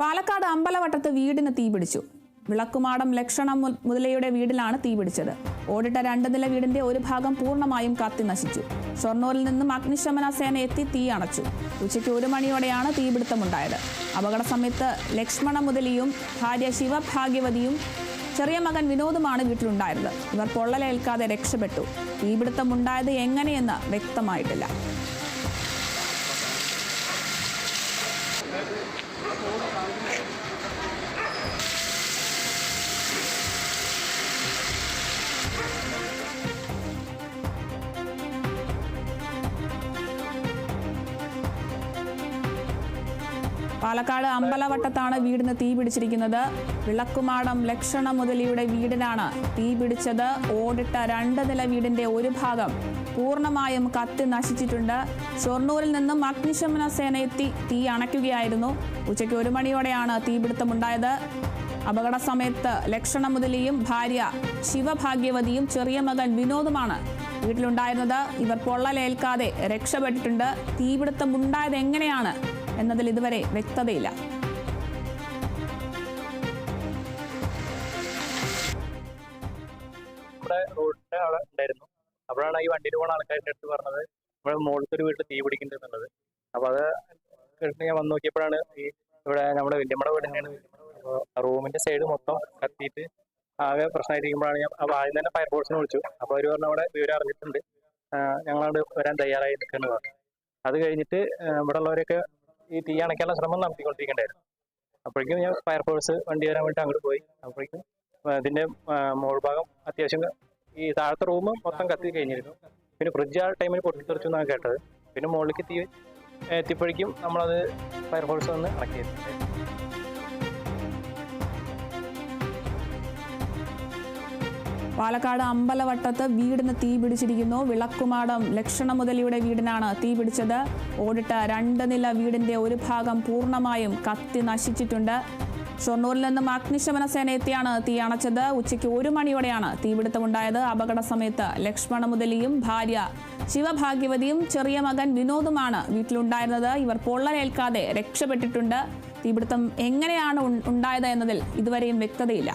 പാലക്കാട് അമ്പലവട്ടത്ത് വീടിന് തീപിടിച്ചു വിളക്കുമാടം ലക്ഷണം മുതലയുടെ വീടിലാണ് തീപിടിച്ചത് ഓടിട്ട രണ്ട് നില വീടിന്റെ ഒരു ഭാഗം പൂർണമായും കത്തി നശിച്ചു. ഷൊർണൂരിൽ നിന്നും അഗ്നിശമന സേന എത്തി തീ അണച്ചു. ഉച്ചയ്ക്ക് ഒരു മണിയോടെയാണ് തീപിടുത്തമുണ്ടായത് അപകട സമയത്ത് ലക്ഷ്മണ മുതലിയും ഭാര്യ ശിവഭാഗ്യവതിയും ചെറിയ മകൻ വിനോദുമാണ് വീട്ടിലുണ്ടായിരുന്നത്. ഇവർ പൊള്ളലേൽക്കാതെ രക്ഷപ്പെട്ടു. തീപിടുത്തമുണ്ടായത് എങ്ങനെയെന്ന് വ്യക്തമായിട്ടില്ല. പാലക്കാട് അമ്പലവട്ടത്താണ് വീടിന് തീ പിടിച്ചിരിക്കുന്നത്. വിളക്കുമാടം ലക്ഷണ മുതലിയുടെ വീടിനാണ് തീ പിടിച്ചത്. ഓടിട്ട രണ്ട് നില വീടിന്റെ ഒരു ഭാഗം പൂർണമായും കത്തി നശിച്ചിട്ടുണ്ട്. ഷൊർണൂരിൽ നിന്നും അഗ്നിശമന സേന എത്തി തീ അണയ്ക്കുകയായിരുന്നു. ഉച്ചയ്ക്ക് ഒരു മണിയോടെയാണ് തീപിടുത്തമുണ്ടായത് അപകട സമയത്ത് ലക്ഷണ മുതലിയും ഭാര്യ ശിവഭാഗ്യവതിയും ചെറിയ മകൻ വിനോദുമാണ് വീട്ടിലുണ്ടായിരുന്നത്. ഇവർ പൊള്ളലേൽക്കാതെ രക്ഷപ്പെട്ടിട്ടുണ്ട്. തീപിടുത്തം ഉണ്ടായത് എങ്ങനെയാണ് എന്നതിൽ ഇതുവരെ വ്യക്തതയില്ല. റോഡിന്റെ അവിടെ ഉണ്ടായിരുന്നു. അപ്പോഴാണ് ഈ വണ്ടിയിൽ പോകുന്ന ആൾക്കാരുടെ അടുത്ത് പറഞ്ഞത് നമ്മുടെ മുകളിലത്തെ ഒരു വീട്ടിൽ തീ പിടിക്കുന്നുണ്ട് എന്നുള്ളത് അപ്പൊ അത് കേട്ടിട്ട് ഞാൻ വന്ന് നോക്കിയപ്പോഴാണ് ഈ ഇവിടെ നമ്മുടെ വല്യമ്മയുടെ വീട് റൂമിന്റെ സൈഡ് മൊത്തം കത്തിയിട്ട് ആകെ പ്രശ്നമായിരിക്കുമ്പോഴാണ് ഞാൻ അപ്പൊ ആദ്യം തന്നെ ഫയർഫോഴ്സിനെ വിളിച്ചു. അപ്പൊ അവർ പറഞ്ഞ അവിടെ വിവരം അറിഞ്ഞിട്ടുണ്ട്. ഞങ്ങളവിടെ വരാൻ തയ്യാറായി നിൽക്കുന്നത് അത് കഴിഞ്ഞിട്ട് ഇവിടെ ഉള്ളവരൊക്കെ ഈ തീ അണയ്ക്കാനുള്ള ശ്രമം നടത്തിക്കൊണ്ടിരിക്കേണ്ടായിരുന്നു. അപ്പോഴേക്കും ഞാൻ ഫയർഫോഴ്സ് വണ്ടി വരാൻ വേണ്ടി അങ്ങോട്ട് പോയി. അപ്പോഴേക്കും ഇതിന്റെ മുകൾഭാഗം ഭാഗം അത്യാവശ്യം ഈ താഴത്തെ റൂം മൊത്തം കത്തി കഴിഞ്ഞിരുന്നു. പിന്നെ ഫ്രിഡ്ജ് ആ ടൈമിൽ പൊട്ടിത്തെറിച്ചു എന്നാണ് കേട്ടത്. പിന്നെ മുകളിലേക്ക് തീ എത്തിയപ്പോഴേക്കും നമ്മളത് ഫയർഫോഴ്സ് വന്ന് അടക്കിയിരുന്നു പാലക്കാട് അമ്പലവട്ടത്ത് വീടിന് തീ പിടിച്ചിരിക്കുന്നു. വിളക്കുമാടം ലക്ഷണ മുതലിയുടെ വീടിനാണ് തീ പിടിച്ചത്. ഓടിട്ട രണ്ട് നില വീടിന്റെ ഒരു ഭാഗം പൂർണമായും കത്തി നശിച്ചിട്ടുണ്ട്. ഷൊർണൂരിൽ നിന്നും അഗ്നിശമന സേന എത്തിയാണ് തീ അണച്ചത്. ഉച്ചയ്ക്ക് ഒരു മണിയോടെയാണ് തീപിടുത്തമുണ്ടായത് അപകട സമയത്ത് ലക്ഷ്മണ മുതലിയും ഭാര്യ ശിവഭാഗ്യവതിയും ചെറിയ മകൻ വിനോദുമാണ് വീട്ടിലുണ്ടായിരുന്നത്. ഇവർ പൊള്ളലേൽക്കാതെ രക്ഷപ്പെട്ടിട്ടുണ്ട്. തീപിടുത്തം എങ്ങനെയാണ് ഉണ്ടായത് എന്നതിൽ ഇതുവരെയും വ്യക്തതയില്ല.